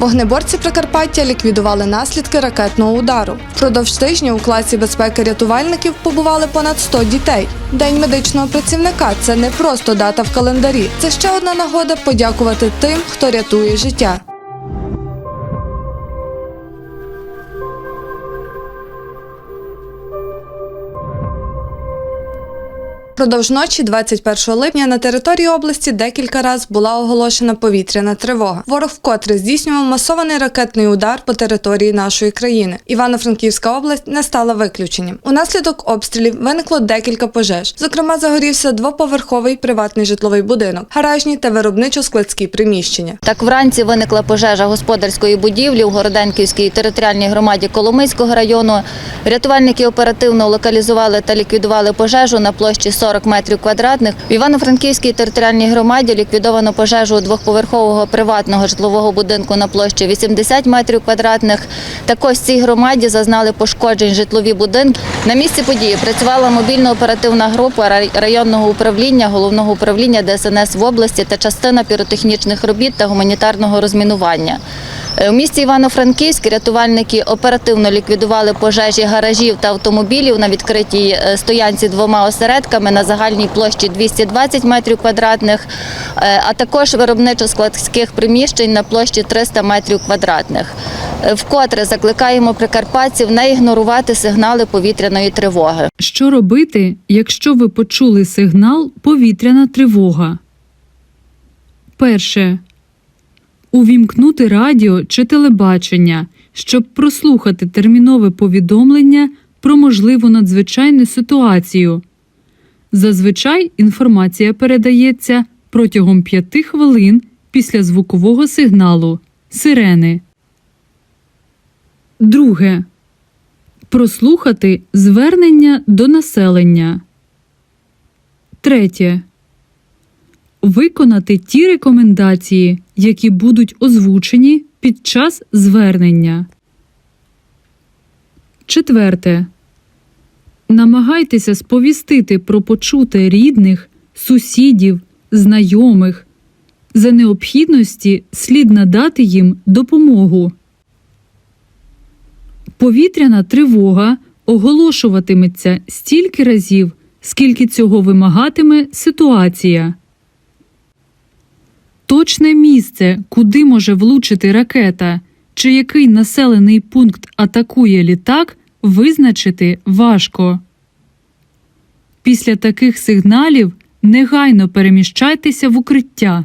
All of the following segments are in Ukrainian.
Вогнеборці Прикарпаття ліквідували наслідки ракетного удару. Впродовж тижня у класі безпеки рятувальників побували понад 100 дітей. День медичного працівника це не просто дата в календарі. Це ще одна нагода подякувати тим, хто рятує життя. Продовж ночі, 21 липня, на території області декілька разів була оголошена повітряна тривога. Ворог вкотре здійснював масований ракетний удар по території нашої країни. Івано-Франківська область не стала виключенням. Унаслідок обстрілів виникло декілька пожеж. Зокрема, загорівся двоповерховий приватний житловий будинок, гаражні та виробничо-складські приміщення. Так вранці виникла пожежа господарської будівлі у Городенківській територіальній громаді Коломийського району. Рятувальники оперативно локалізували та ліквідували пожежу на площі 40 метрів квадратних. В Івано-Франківській територіальній громаді ліквідовано пожежу двохповерхового приватного житлового будинку на площі 80 метрів квадратних. Також цій громаді зазнали пошкоджень житлові будинки. На місці події працювала мобільна оперативна група рай- районного управління, головного управління ДСНС в області та частина піротехнічних робіт та гуманітарного розмінування. Е, У місті Івано-Франківськ рятувальники оперативно ліквідували пожежі гаражів та автомобілів на відкритій е, стоянці двома осередками на загальній площі 220 метрів квадратних, е, а також виробничо-складських приміщень на площі 300 метрів квадратних. Вкотре закликаємо прикарпатців не ігнорувати сигнали повітряної тривоги. Що робити, якщо ви почули сигнал повітряна тривога? Перше. Увімкнути радіо чи телебачення, щоб прослухати термінове повідомлення про можливу надзвичайну ситуацію. Зазвичай інформація передається протягом 5 хвилин після звукового сигналу сирени. Друге прослухати звернення до населення. Третє. Виконати ті рекомендації, які будуть озвучені під час звернення. Четверте. Намагайтеся сповістити про почуте рідних, сусідів, знайомих. За необхідності слід надати їм допомогу. Повітряна тривога оголошуватиметься стільки разів, скільки цього вимагатиме ситуація. Точне місце, куди може влучити ракета, чи який населений пункт атакує літак, визначити важко. Після таких сигналів негайно переміщайтеся в укриття.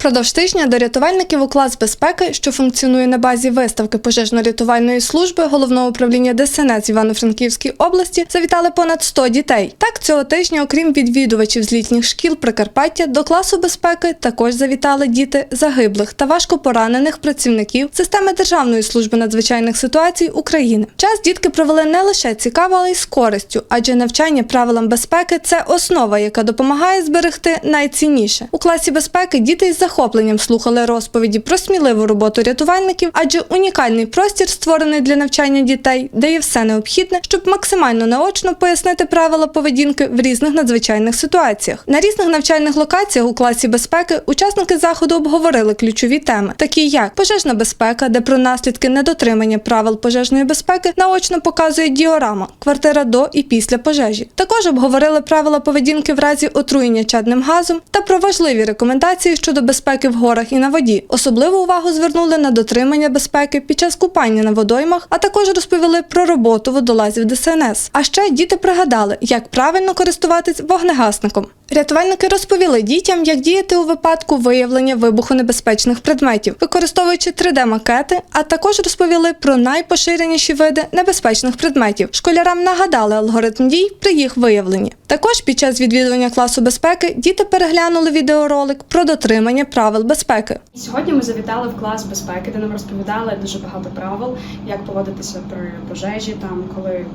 Продовж тижня до рятувальників у клас безпеки, що функціонує на базі виставки пожежно-рятувальної служби головного управління ДСНС Івано-Франківській області, завітали понад 100 дітей. Так, цього тижня, окрім відвідувачів з літніх шкіл Прикарпаття, до класу безпеки також завітали діти загиблих та важко поранених працівників системи Державної служби надзвичайних ситуацій України. Час дітки провели не лише цікаво, але й з користю, адже навчання правилам безпеки це основа, яка допомагає зберегти найцінніше. У класі безпеки діти із захопленням слухали розповіді про сміливу роботу рятувальників, адже унікальний простір створений для навчання дітей, де є все необхідне, щоб максимально наочно пояснити правила поведінки в різних надзвичайних ситуаціях. На різних навчальних локаціях у класі безпеки учасники заходу обговорили ключові теми, такі як пожежна безпека, де про наслідки недотримання правил пожежної безпеки наочно показує діорама, квартира до і після пожежі. Також обговорили правила поведінки в разі отруєння чадним газом та про важливі рекомендації щодо безпеки в горах і на воді. Особливу увагу звернули на дотримання безпеки під час купання на водоймах, а також розповіли про роботу водолазів ДСНС. А ще діти пригадали, як правильно користуватись вогнегасником. Рятувальники розповіли дітям, як діяти у випадку виявлення вибухонебезпечних предметів, використовуючи 3D-макети, а також розповіли про найпоширеніші види небезпечних предметів. Школярам нагадали алгоритм дій при їх виявленні. Також під час відвідування класу безпеки діти переглянули відеоролик про дотримання правил безпеки. Сьогодні ми завітали в клас безпеки, де нам розповідали дуже багато правил, як поводитися при пожежі, там коли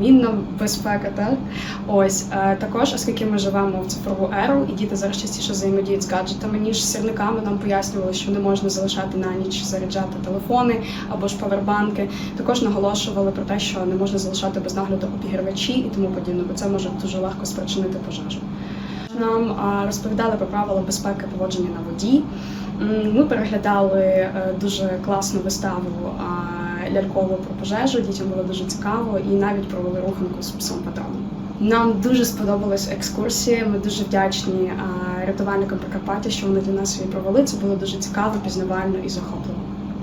мінна безпека. Так? Ось е, також, оскільки ми живемо в цифрову еру, і діти зараз частіше взаємодіють з гаджетами, ніж сірниками, нам пояснювали, що не можна залишати на ніч заряджати телефони або ж павербанки. Також наголошували про те, що не можна залишати без нагляду обігрівачі і тому подібне, бо це може дуже легко спричинити пожежу. Нам розповідали про правила безпеки поводження на воді. Ми переглядали е, дуже класну виставу лялькову про пожежу. Дітям було дуже цікаво і навіть провели руханку з псом патроном. Нам дуже сподобалась екскурсія. Ми дуже вдячні рятувальникам Прикарпаття, що вони для нас її провели. Це було дуже цікаво, пізнавально і захопливо.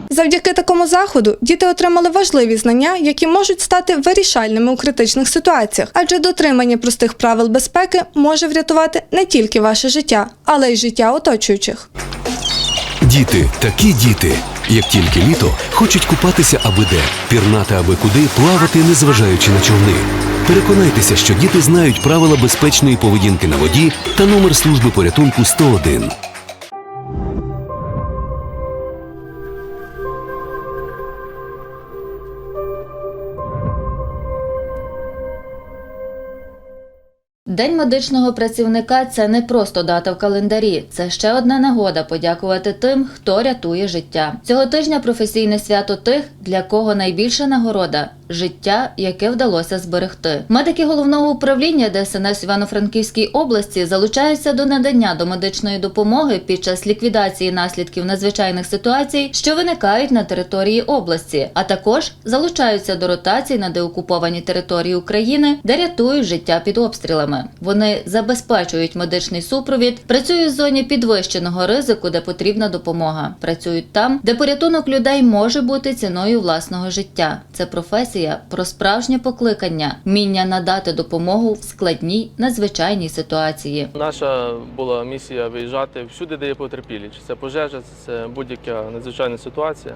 Завдяки такому заходу діти отримали важливі знання, які можуть стати вирішальними у критичних ситуаціях, адже дотримання простих правил безпеки може врятувати не тільки ваше життя, але й життя оточуючих. Діти, такі діти. Як тільки літо, хочуть купатися аби де, пірнати аби куди, плавати, незважаючи на човни. Переконайтеся, що діти знають правила безпечної поведінки на воді та номер служби порятунку 101. День медичного працівника це не просто дата в календарі, це ще одна нагода подякувати тим, хто рятує життя. Цього тижня професійне свято тих, для кого найбільша нагорода життя, яке вдалося зберегти. Медики головного управління ДСНС Івано-Франківській області залучаються до надання домедичної допомоги під час ліквідації наслідків надзвичайних ситуацій, що виникають на території області, а також залучаються до ротацій на деокуповані території України, де рятують життя під обстрілами. Вони забезпечують медичний супровід, працюють в зоні підвищеного ризику, де потрібна допомога. Працюють там, де порятунок людей може бути ціною власного життя. Це професія про справжнє покликання, вміння надати допомогу в складній надзвичайній ситуації. Наша була місія виїжджати всюди, де є потерпілі. Чи це пожежа, чи це будь-яка надзвичайна ситуація.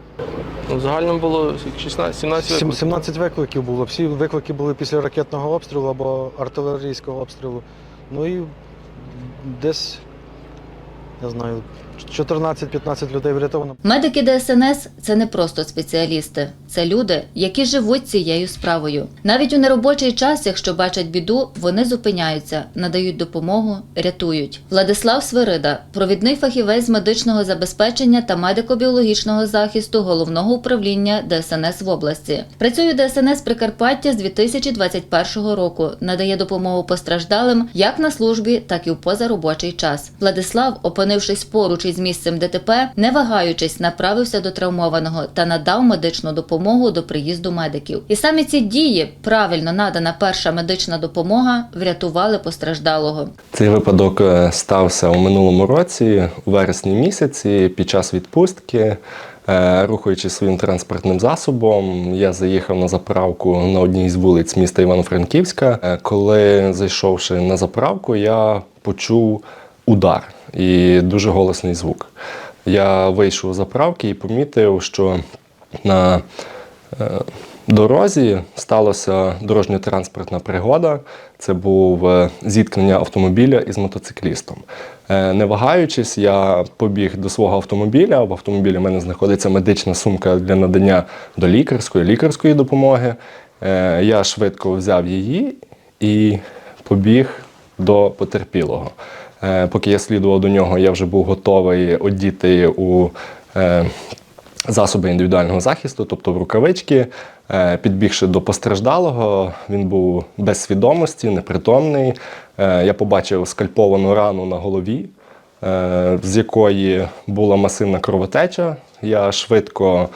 Ну, в загальному було 16, 17 викликів. 17 викликів було. Всі виклики були після ракетного обстрілу або артилерійського обстрілу. Ну і десь, я знаю, 14-15 людей врятовано. Медики ДСНС це не просто спеціалісти, це люди, які живуть цією справою. Навіть у неробочий час, якщо бачать біду, вони зупиняються, надають допомогу, рятують. Владислав Свирида, провідний фахівець з медичного забезпечення та медико-біологічного захисту головного управління ДСНС в області. Працює ДСНС Прикарпаття з 2021 року. Надає допомогу постраждалим як на службі, так і в позаробочий час. Владислав, опинившись поруч із місцем ДТП, не вагаючись, направився до травмованого та надав медичну допомогу до приїзду медиків. І саме ці дії, правильно надана перша медична допомога, врятували постраждалого. Цей випадок е, стався у минулому році, у вересні місяці, під час відпустки. Е, Рухаючись своїм транспортним засобом, я заїхав на заправку на одній з вулиць міста Івано-Франківська. Е, Коли зайшовши на заправку, я почув удар і дуже голосний звук. Я вийшов з заправки і помітив, що на е, дорозі сталася дорожньо-транспортна пригода. Це був е, зіткнення автомобіля із мотоциклістом. Е, Не вагаючись, я побіг до свого автомобіля. В автомобілі в мене знаходиться медична сумка для надання до лікарської, лікарської допомоги. Я швидко взяв її і побіг до потерпілого. Е, Поки я слідував до нього, я вже був готовий одіти у е, засоби індивідуального захисту, тобто в рукавички. Е, Підбігши до постраждалого, він був без свідомості, непритомний. Я побачив скальповану рану на голові, з якої була масивна кровотеча. Я швидко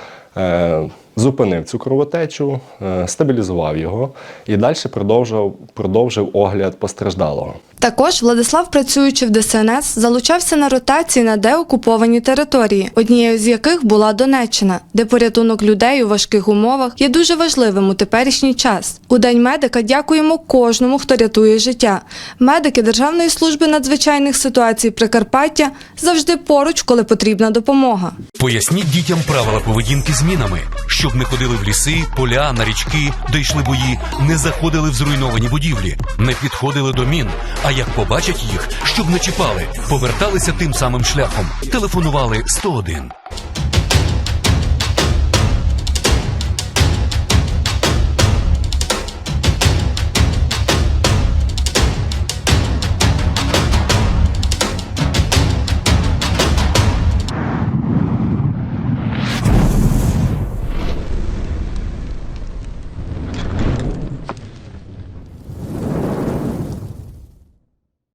зупинив цю кровотечу, стабілізував його і далі продовжив, продовжив огляд постраждалого. Також Владислав, працюючи в ДСНС, залучався на ротації на деокуповані території, однією з яких була Донеччина, де порятунок людей у важких умовах є дуже важливим у теперішній час. У День медика дякуємо кожному, хто рятує життя. Медики Державної служби надзвичайних ситуацій Прикарпаття завжди поруч, коли потрібна допомога. Поясніть дітям правила поведінки з мінами, щоб не ходили в ліси, поля, на річки, де йшли бої, не заходили в зруйновані будівлі, не підходили до мін. А як побачать їх, щоб не чіпали, поверталися тим самим шляхом, телефонували 101.